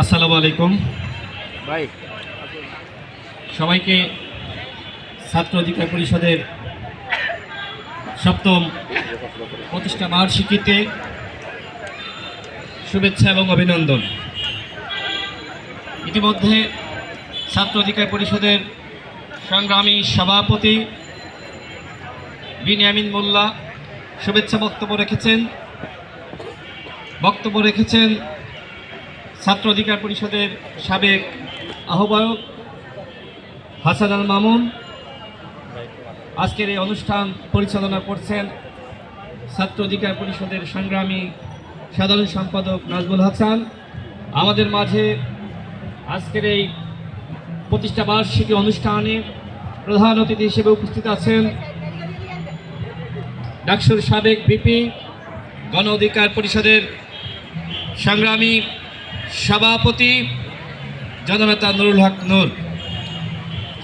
আসসালামু আলাইকুম। ভাই। সবাইকে ছাত্র অধিকার পরিষদের সপ্তম প্রতিষ্ঠা বার্ষিকীতে শুভেচ্ছা এবং অভিনন্দন। ইতিমধ্যে ছাত্র অধিকার পরিষদের সংগ্রামী সভাপতি বিনিয়ামিন মোল্লা শুভেচ্ছা বক্তব্য রেখেছেন। বক্তব্য রেখেছেন ছাত্র অধিকার পরিষদের সাবেক আহ্বায়ক হাসান আল মামুন। আজকের এই অনুষ্ঠান পরিচালনা করছেন ছাত্র অধিকার পরিষদের সংগ্রামী সাধারণ সম্পাদক নাজমুল হাসান। আমাদের মাঝে আজকের এই প্রতিষ্ঠা বার্ষিকী অনুষ্ঠানে প্রধান অতিথি হিসেবে উপস্থিত আছেন ডাকসুর সাবেক বিপি গণ অধিকার পরিষদের সংগ্রামী সভাপতি জননেতা নুরুল হক নূর,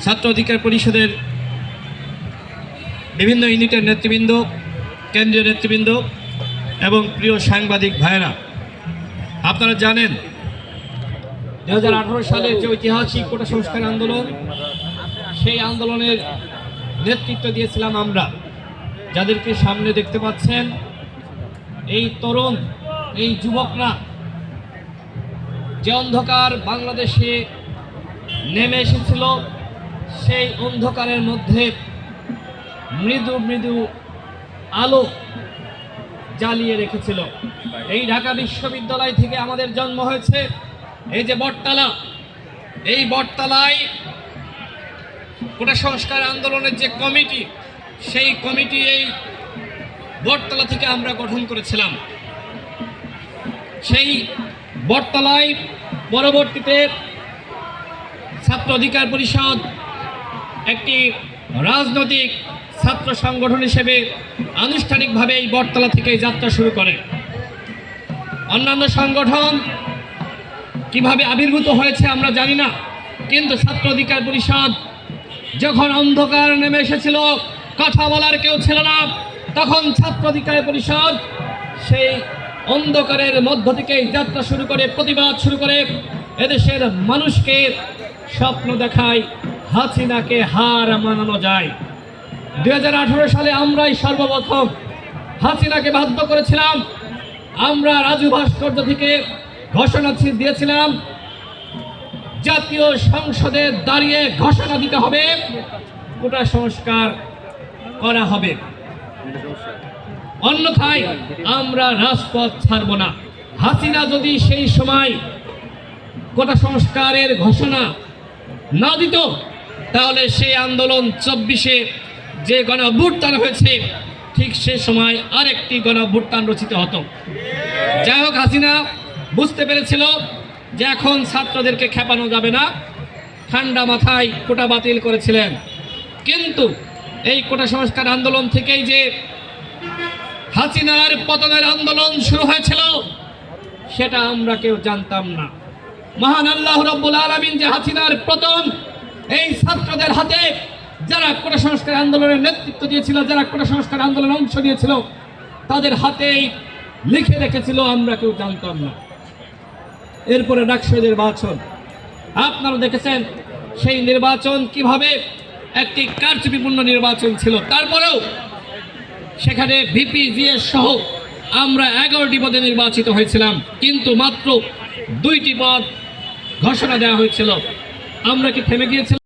ছাত্র অধিকার পরিষদের বিভিন্ন ইউনিটের নেতৃবৃন্দ, কেন্দ্রীয় নেতৃবৃন্দ এবং প্রিয় সাংবাদিক ভাইয়েরা, আপনারা জানেন দু হাজার আঠারো সালের যে ঐতিহাসিক কোটা সংস্কার আন্দোলন, সেই আন্দোলনের নেতৃত্ব দিয়েছিলাম আমরা। যাদেরকে সামনে দেখতে পাচ্ছেন, এই তরুণ, এই যুবকরা যে অন্ধকার বাংলাদেশে নেমে এসেছিল, সেই অন্ধকারের মধ্যে মৃদু মৃদু আলো জ্বালিয়ে রেখেছিল। এই ঢাকা বিশ্ববিদ্যালয় থেকে আমাদের জন্ম হয়েছে। এই যে বটতলা, এই বটতলায় কোটা সংস্কার আন্দোলনের যে কমিটি, সেই কমিটি এই বটতলা থেকে আমরা গঠন করেছিলাম। সেই বটতলায় পরবর্তীতে ছাত্র অধিকার পরিষদ একটি রাজনৈতিক ছাত্র সংগঠন হিসেবে আনুষ্ঠানিকভাবে এই বটতলা থেকে যাত্রা শুরু করে। অন্যান্য সংগঠন কীভাবে আবির্ভূত হয়েছে আমরা জানি না, কিন্তু ছাত্র অধিকার পরিষদ যখন অন্ধকার নেমে এসেছিল, কথা বলার কেউ ছিল না, তখন ছাত্র অধিকার পরিষদ সেই অন্ধকারের মধ্য থেকে যাত্রা শুরু করে, প্রতিবাদ শুরু করে, এদেশের মানুষকে স্বপ্ন দেখায়, হাসিনাকে হার মানানো যায়। দু হাজার আঠারো সালে আমরাই সর্বপ্রথম হাসিনাকে বাধ্য করেছিলাম। আমরা রাজু ভাস্কর্য থেকে ঘোষণা দিয়েছিলাম, জাতীয় সংসদে দাঁড়িয়ে ঘোষণা দিতে হবে কোটা সংস্কার করা হবে। অন্যথায় আমরা রাজপথ ছাড়ব না। হাসিনা যদি সেই সময় কোটা সংস্কারের ঘোষণা না দিত, তাহলে সেই আন্দোলন চব্বিশে যে গণ হয়েছে, ঠিক সে সময় আরেকটি গণ রচিত হতো। যাই হোক, হাসিনা বুঝতে পেরেছিল যে এখন ছাত্রদেরকে খেপানো যাবে না। ঠান্ডা মাথায় কোটা বাতিল করেছিলেন। কিন্তু এই কোটা সংস্কার আন্দোলন থেকেই যে হাসিনার পতনের আন্দোলন শুরু হয়েছিল, সেটা আমরা কেউ জানতাম না। মহান আল্লাহ রব্বুল আলমিন যে হাসিনার পতন, এই ছাত্রদের হাতে যারা কোটা সংস্কার আন্দোলনের নেতৃত্ব দিয়েছিল, যারা কোটা সংস্কার আন্দোলনে অংশ নিয়েছিল, তাদের হাতেই লিখে রেখেছিল, আমরা কেউ জানতাম না। এরপরে ডাকসই নির্বাচন। আপনারা দেখেছেন সেই নির্বাচন কীভাবে একটি কারচুপিপূর্ণ নির্বাচন ছিল। তারপরেও সেখানে ভিপি জিএস সহ আমরা এগারোটি পদে নির্বাচিত হয়েছিলাম, কিন্তু মাত্র দুইটি পদ ঘোষণা দেওয়া হয়েছিল। আমরা কি থেমে গিয়েছিলাম?